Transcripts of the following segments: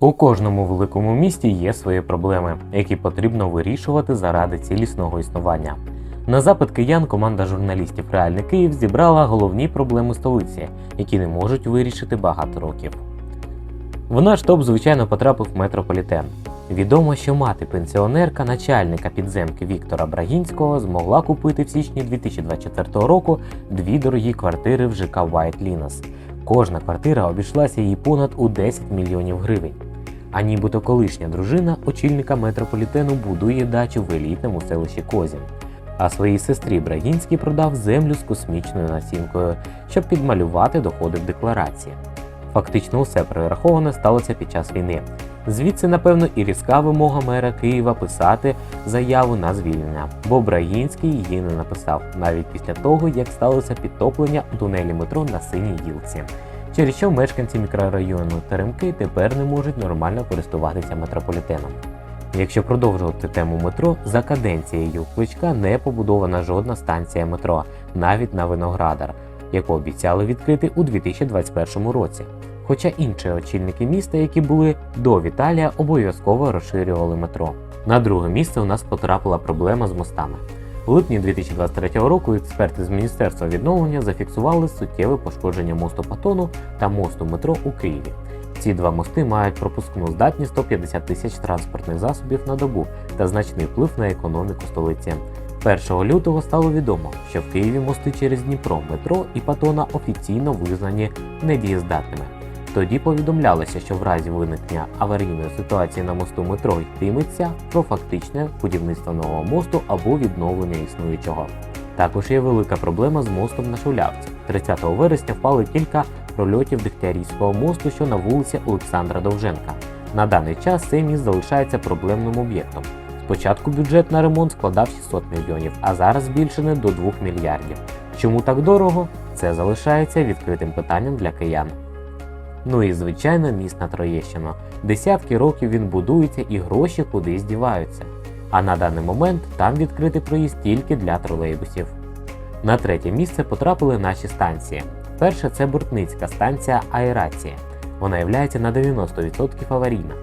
У кожному великому місті є свої проблеми, які потрібно вирішувати заради цілісного існування. На запит киян команда журналістів Реальний Київ зібрала головні проблеми столиці, які не можуть вирішити багато років. В наш топ, звичайно, потрапив метрополітен. Відомо, що мати пенсіонерка начальника підземки Віктора Брагінського змогла купити в січні 2024 року дві дорогі квартири в ЖК White Linas. Кожна квартира обійшлася їй понад у 10 мільйонів гривень. А нібито колишня дружина очільника метрополітену будує дачу в елітному селищі Козін. А своїй сестрі Брагінський продав землю з космічною націнкою, щоб підмалювати доходи в декларації. Фактично усе перераховане сталося під час війни. Звідси, напевно, і різка вимога мера Києва писати заяву на звільнення, бо Брагінський її не написав навіть після того, як сталося підтоплення у тунелі метро на синій гілці, через що мешканці мікрорайону Теремки тепер не можуть нормально користуватися метрополітеном. Якщо продовжувати тему метро, за каденцією Кличка не побудована жодна станція метро, навіть на Виноградар, яку обіцяли відкрити у 2021 році. Хоча інші очільники міста, які були до Віталія, обов'язково розширювали метро. На друге місце у нас потрапила проблема з мостами. У липні 2023 року експерти з Міністерства відновлення зафіксували суттєве пошкодження мосту Патону та мосту метро у Києві. Ці два мости мають пропускну здатність 150 тисяч транспортних засобів на добу та значний вплив на економіку столиці. 1 лютого стало відомо, що в Києві мости через Дніпро, метро і Патона офіційно визнані недієздатними. Тоді повідомлялося, що в разі виникнення аварійної ситуації на мосту метро йтиметься про фактичне будівництво нового мосту або відновлення існуючого. Також є велика проблема з мостом на Шулявці. 30 вересня впали кілька прольотів Дегтярівського мосту, що на вулиці Олександра Довженка. На даний час цей міст залишається проблемним об'єктом. Спочатку бюджет на ремонт складав 600 мільйонів, а зараз збільшений до 2 мільярдів. Чому так дорого? Це залишається відкритим питанням для киян. Ну і звичайно, міст на Троєщину. Десятки років він будується і гроші кудись діваються. А на даний момент там відкритий проїзд тільки для тролейбусів. На третє місце потрапили наші станції. Перша це Бортницька станція аерації. Вона є на 90% аварійна.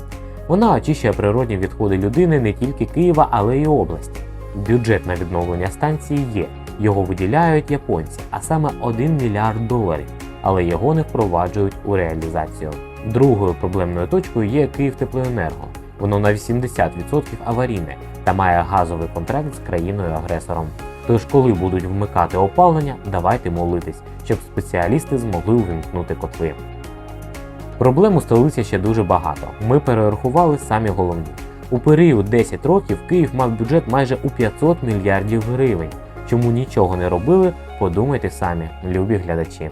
Вона очищує природні відходи людини не тільки Києва, але й області. Бюджет на відновлення станції є. Його виділяють японці, а саме 1 мільярд доларів, але його не впроваджують у реалізацію. Другою проблемною точкою є Київтеплоенерго. Воно на 80% аварійне та має газовий контракт з країною-агресором. Тож, коли будуть вмикати опалення, давайте молитись, щоб спеціалісти змогли увімкнути котли. Проблем у столиці ще дуже багато. Ми перерахували самі головні. У період 10 років Київ мав бюджет майже у 500 мільярдів гривень. Чому нічого не робили, подумайте самі, любі глядачі.